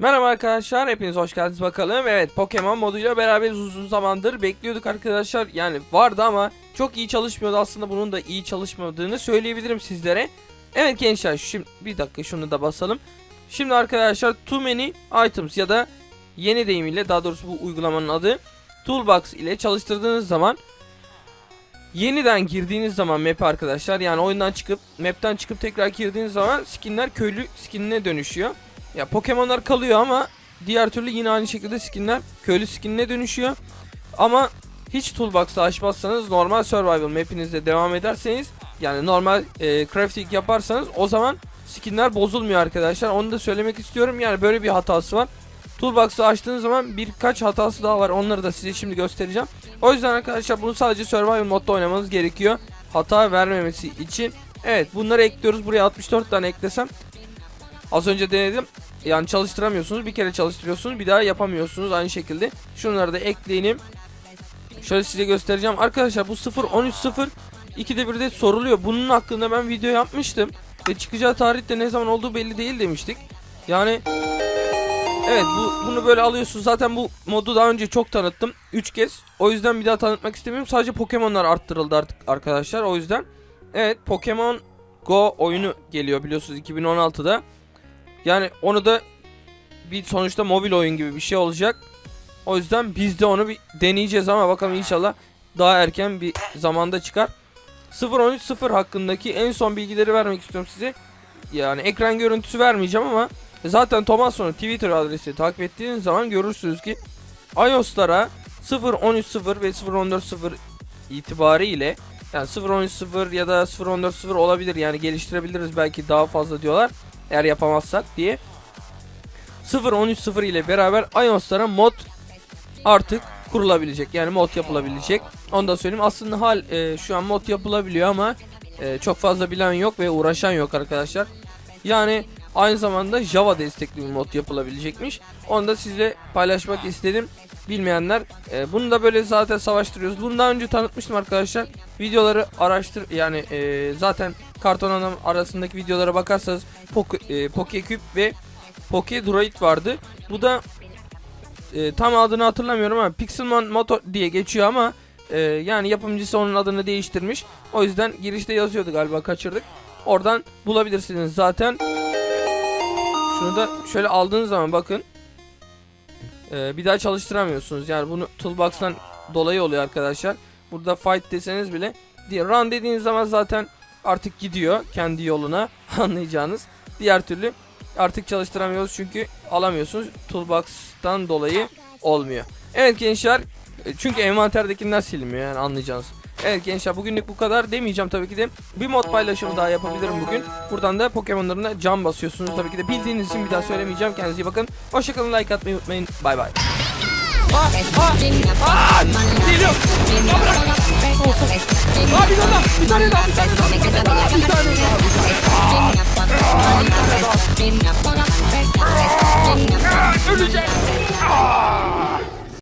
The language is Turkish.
Merhaba arkadaşlar hepiniz hoş geldiniz bakalım. Evet Pokemon moduyla beraber uzun zamandır bekliyorduk arkadaşlar. Yani vardı ama çok iyi çalışmıyordu aslında bunun da iyi çalışmadığını söyleyebilirim sizlere. Evet gençler şimdi bir dakika şunu da basalım. Şimdi arkadaşlar too many items ya da yeni deyimiyle daha doğrusu bu uygulamanın adı Toolbox ile çalıştırdığınız zaman yeniden girdiğiniz zaman map arkadaşlar yani oyundan çıkıp map'ten çıkıp tekrar girdiğiniz zaman skinler köylü skinine dönüşüyor. Ya Pokemon'lar kalıyor ama diğer türlü yine aynı şekilde skinler köylü skinine dönüşüyor. Ama hiç toolbox'ı açmazsanız normal survival map'inizde devam ederseniz yani normal e, crafting yaparsanız o zaman skinler bozulmuyor arkadaşlar. Onu da söylemek istiyorum. Yani böyle bir hatası var. Toolbox'ı açtığınız zaman birkaç hatası daha var. Onları da size şimdi göstereceğim. O yüzden arkadaşlar bunu sadece survival modda oynamanız gerekiyor. Hata vermemesi için. Evet bunları ekliyoruz. Buraya 64 tane eklesem. Az önce denedim. Yani çalıştıramıyorsunuz. Bir kere çalıştırıyorsunuz. Bir daha yapamıyorsunuz aynı şekilde. Şunları da ekleyelim. Şöyle size göstereceğim. Arkadaşlar bu 0 13 0 2'de bir de soruluyor. Bunun hakkında ben video yapmıştım. Ve çıkacağı tarih de ne zaman olduğu belli değil demiştik. Yani Evet bu bunu böyle alıyorsun. Zaten bu modu daha önce çok tanıttım. 3 kez. O yüzden bir daha tanıtmak istemiyorum. Sadece Pokemon'lar arttırıldı artık arkadaşlar. O yüzden evet Pokemon Go oyunu geliyor biliyorsunuz 2016'da. Yani onu da bir sonuçta mobil oyun gibi bir şey olacak. O yüzden biz de onu bir deneyeceğiz ama bakalım inşallah daha erken bir zamanda çıkar. 0.13.0 hakkındaki en son bilgileri vermek istiyorum size. Yani ekran görüntüsü vermeyeceğim ama zaten Thomason'un Twitter adresi takip ettiğiniz zaman görürsünüz ki iOS'lara 0.13.0 ve 0.14.0 itibariyle yani 0.13.0 ya da 0.14.0 olabilir yani geliştirebiliriz belki daha fazla diyorlar eğer yapamazsak diye. 0.13.0 ile beraber iOS'lara mod artık kurulabilecek. Yani mod yapılabilecek. Onu da söyleyeyim. Aslında hal e, şu an mod yapılabiliyor ama e, çok fazla bilen yok ve uğraşan yok arkadaşlar. Yani aynı zamanda Java destekli bir mod yapılabilecekmiş. Onu da sizle paylaşmak istedim. Bilmeyenler e, bunu da böyle zaten savaştırıyoruz. Bunu daha önce tanıtmıştım arkadaşlar. Videoları araştır yani e, zaten karton adam arasındaki videolara bakarsanız Poke, e, Pokecube ve Poke Droid vardı bu da e, tam adını hatırlamıyorum ama Pixelmon Moto diye geçiyor ama e, yani yapımcısı onun adını değiştirmiş. O yüzden girişte yazıyordu galiba kaçırdık. Oradan bulabilirsiniz zaten. Şunu da şöyle aldığınız zaman bakın. E, bir daha çalıştıramıyorsunuz. Yani bunu toolbox'tan dolayı oluyor arkadaşlar. Burada fight deseniz bile run dediğiniz zaman zaten artık gidiyor kendi yoluna anlayacağınız. Diğer türlü artık çalıştıramıyoruz çünkü alamıyorsunuz. Toolbox'tan dolayı olmuyor. Evet gençler çünkü envanterdekiler silmiyor yani anlayacağınız. Evet gençler bugünlük bu kadar demeyeceğim tabii ki de bir mod paylaşımı daha yapabilirim bugün. Buradan da Pokemon'larına cam basıyorsunuz tabii ki de bildiğiniz için bir daha söylemeyeceğim. Kendinize iyi bakın. Hoşçakalın like atmayı unutmayın. Bay bay. Aa, aa, aa, Bye.